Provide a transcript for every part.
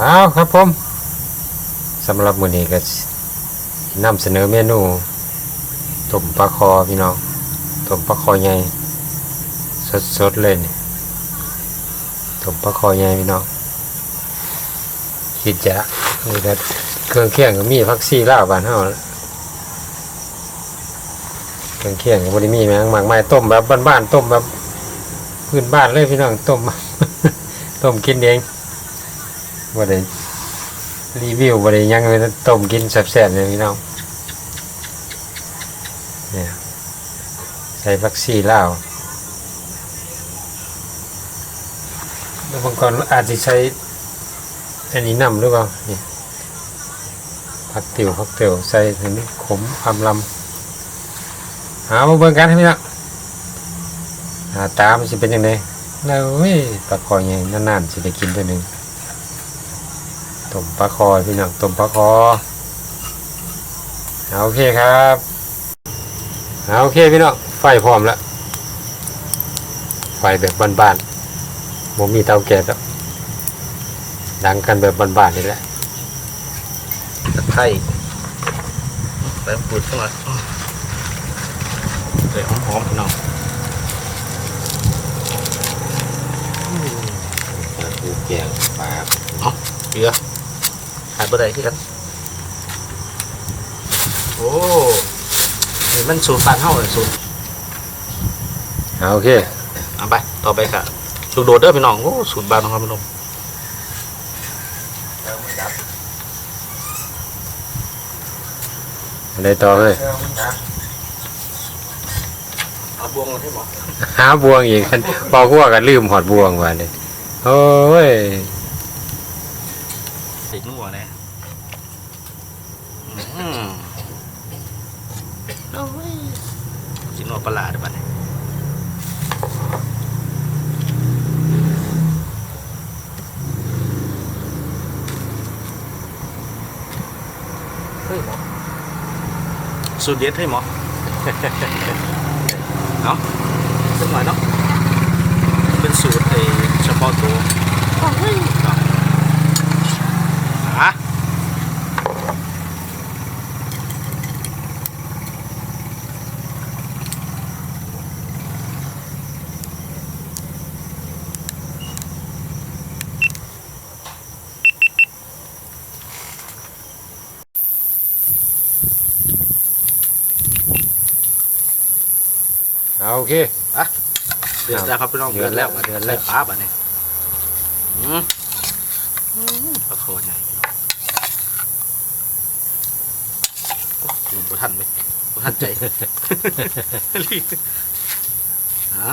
เอาครับผมสำหรับมื้อนี้ก็นำเสนอเมนูต้มปลาคอพี่น้องต้มปลาคอใหญ่สดๆเลยนี่ต้มปลาคอใหญ่พี่น้องคิดจะนี่ก็เครื่องเคียงก็มีผักชีลาบ้านเฮาเครื่องเคียงก็บ่ได้มีแมงมากมายต้มแบบบ้านๆต้มแบบพื้นบ้านเลยพี่น้องต้ม ต้มกินเอง บ่ได้รีวิวบ่ได้ยังเลยต้มกินแซ่บๆเลยพี่น้องเนี่ยใส่ผักชีลาวแล้วบางคนอาจจะใช้อันนี้นำหรือเปล่านี่ผักติ๋วผักเตี๋ยวใส่ถึงขมอำลำหามาเบิ่งกันให้พี่น้องหาตามันจะเป็นยังไงแล้วเว้ยปลาคอใหญ่นานๆสิได้กินตัวหนึ่ง ต้มปลาคอพี่น้องต้มปลาคอเอาโอเคครับเอาโอเคพี่น้องไฟพร้อมแล้วไฟแบบบ้านๆผมมีเตาแก๊สแล้วดังกันแบบบ้านๆนี่แหละตะไคร้ใส่ปูดเข้ามาใส่หอมๆพี่น้องปลาทูแกงปลาเกลือ ขาดบะไดที่กัน โอ้นี่มันสูตรปานเท่าเลยสูตรเอาโอเคเอาไป ต่อไปค่ะสูตรโดดเด้อพี่น้อง โอ้สูตรบานของครับพี่น้องอะไรต่อเลยเอาบวงมาที่หมอหาบวงอีกคัน พอหัวกันลืมหอดบวงว่าเลยโอ้ย ติดนัวแน่อืมโอ้ยจิ นัวปลาร้าเด้อบัดนี้เฮ้ยหมอสูตรเด็ดให้หมอเอาสักหน่อยเนาะเป็นสูตรไอ้เฉพาะตัวเฮ้ยอะ เอาโอเค เดือดแล้วครับพี่น้องเดืเดืออดดแล้แล้ววเดือดแล้ว ใส่ปลาบะเนี่ยอืมอืมปลาคอใหญ่โอ้หนุ่มประทันไหมประทันใจ รีบฮะ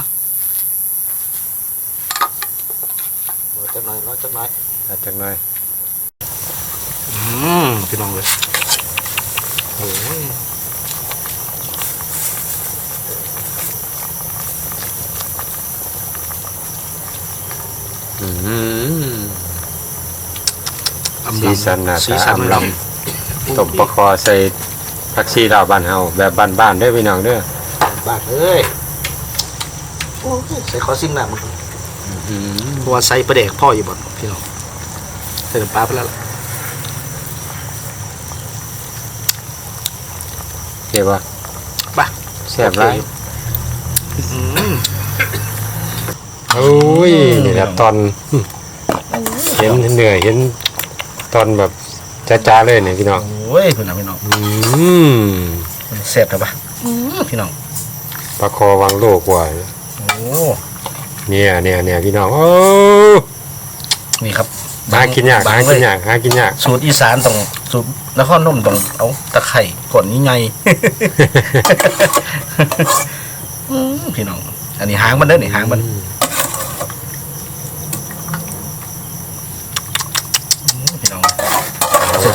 รอจักหน่อยรอจักหน่อยตัดจังหน่อยอืมพี่น้องเลยโอ้ย อืม อำ สีลำสันหน้าสีตาสันอำลลำต้มปลาคอใส่ผักชีลาวบ้านเฮาแบบบ้านๆเด้อพี่น้องเด้อำบาดเอ้ยโอ้ยใส่ขอซิมหน้ามันอืมเพราะว่าใส่ปลาเด็กพ่ออยู่บ่อนพี่น้องใส่น้ำปลาไปแล้วล่ะโอเคป่ะไปแซ่บหลายอืม โอ้ยนี่แหละตอนเห็นเหนื่อยเห็นตอนแบบจ้าๆเลยเนี่ยพี่น้องโอ้ยพี่น้องพี่น้องอืมมันแซ่บครับปะอืมพี่น้องปลาคอวางโลกว่าโอ้เนี่ยเนี่ยเนี่ยพี่น้องโอ้นี่ครับหากินยากบหางเลกินยยากหากินยากสูตรอีสานต้องสูตรนครนมต้องเอาตะไคร่ก่อนนี้ไงอืมพี่น้อง อันนี้หางมันเด้อนี่หางมันอืมพี่น้องเส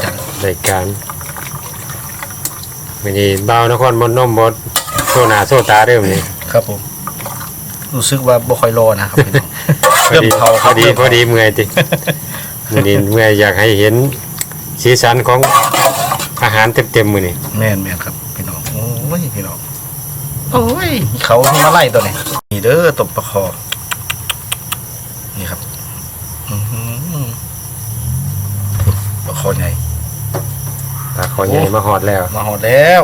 ร็จจังรายการวันนี้เบาวนครบนนมบดโซหนาโซตาเริ่มนี่ครับผม รู้สึกว่าบ่ค่อยรอนะครับพี่น้องพอเริ่มดีเผาพครัอบดีเริ่มพเผาอดีเมื่อยติมื่อนี้เมื่อยอยากให้เห็นสีสันของอาหารเต็มๆมือนี่แม่นแม่นครับพี่น้องโอ้ยพี่น้องโอ้ยเขาที่มาไล่ตัวนี้นี่เด้อตบประคอนี่ครับอือหือคอใหญ่ปลาค อใหญ่มาหอดแล้ว มาหอดแล้ว